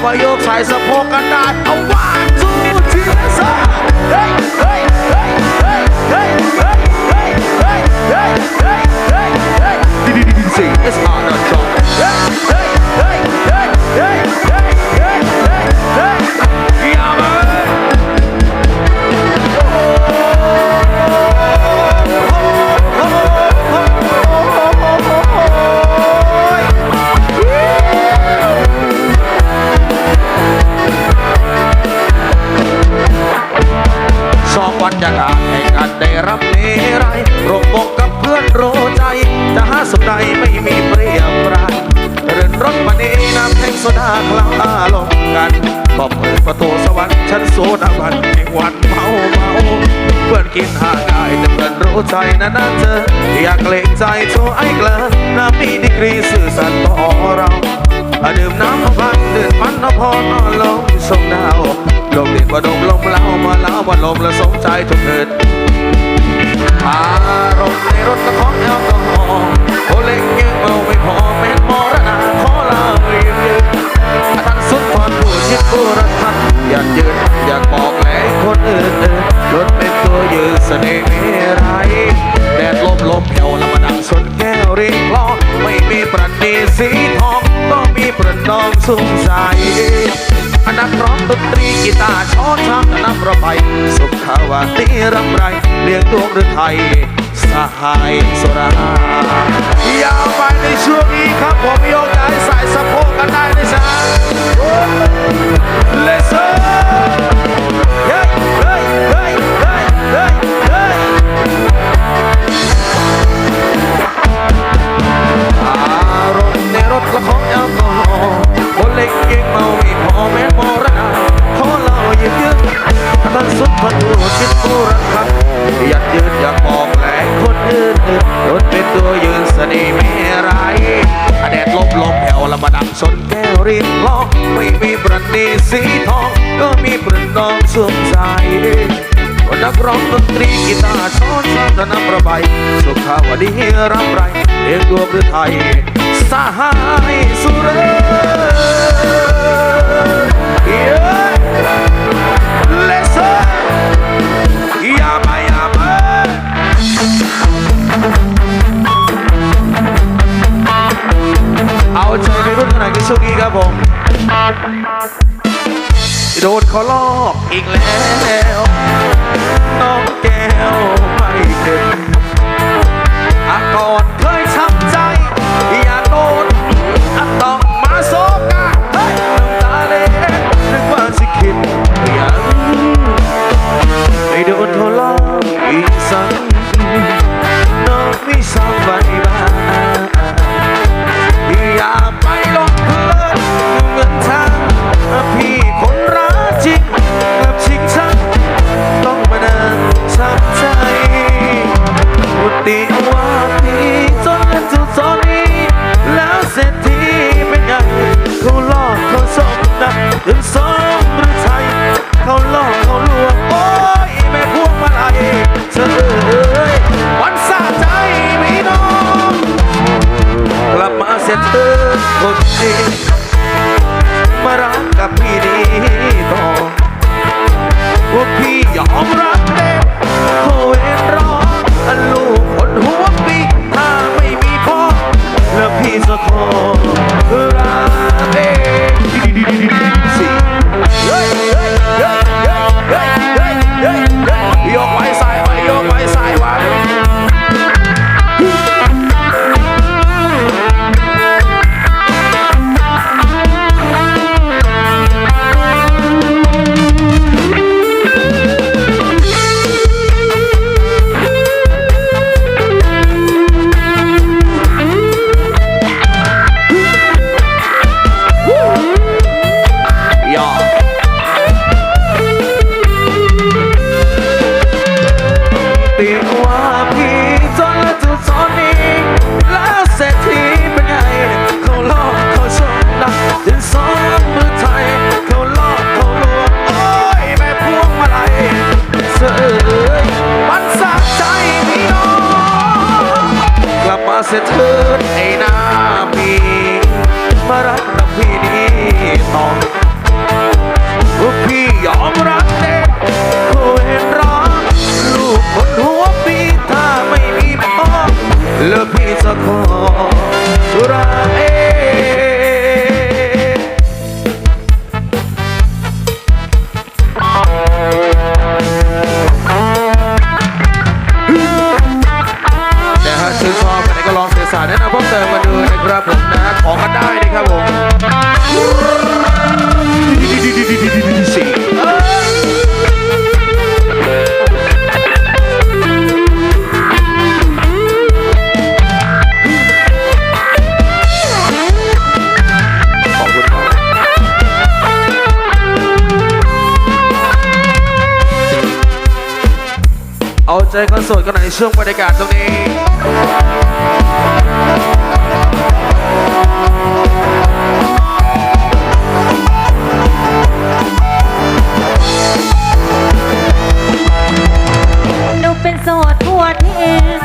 กมาโยกใส่สะโพกกันได้เอาว่ ให้กันได้รับเนไรร่วมวงกับเพื่อนโรใจ จะหาสุดใดไม่มีเปรียบปรานเรินรถมานีน้ำแทงโซดาคลาลงกันก็เปิดประตูสวรรค์ชั้นโซดาบันแห่งวันเมาเมาเพื่อนกินหางกายแต่เพื่อนรู้ใจนะนั่นเธออยากเกรงใจโชว์ไอ้เกลอน้ำมีดีกรีสื่อสัตย์ต่อเราดื่มน้ำพันดื่มมันนะพอนอนลงชมดาวลมเด็ดว่าดมลมเล่ามาเล่าว่าลมละสม ใจทุกเกิดอารมณ์ในรถก็ของแอลกอฮอล์โอเล็กยังเมาไม่พอแม่นมรณะขอลายืนยืนอาทันสุดพรผู้ชิดผู้รักทันอยากยืนอยากบอกแหลคนอื่นรถเป็นตัวยืนเสน่ห์ไม่ไรแดดลมลมแผ่วล้วมาดังชนแก้วรียงล้อไม่มีประณีสีทองก็มีประนอมสุขใจ นนักร้องดนตรีกีตาร์ช้อนช้ำนำระบายสุขาวาตีรำไรเลี้ยงดวงหรือไทยสหายสุรายาวไปในช่วงนี้ครับผมโยกย้ายใส่สะโพกกันได้นะจ๊ะ Let's go เฮ้ยเฮ้ กีตาร์ช้อนซ้ำและน้ำระบายสุขาวดีรำไรเรียกดวงหรือไทยสหายสุเรเลสยามายามเอาใจไปรุ่นขนาดกันช่วงนี้ครับผม โดนเขาลอกอีกแล้วน้องแก้วไม่เก็บอาก่อนเคยาสแนะนำเพิ่มเติมกัดูนะครับผมนะของกันได้นะครับผมเอาใจคนโสดกันหน่อยในช่วงบรรยากาศตรงนี้ หนูเป็นโสดทั่วที่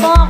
fall.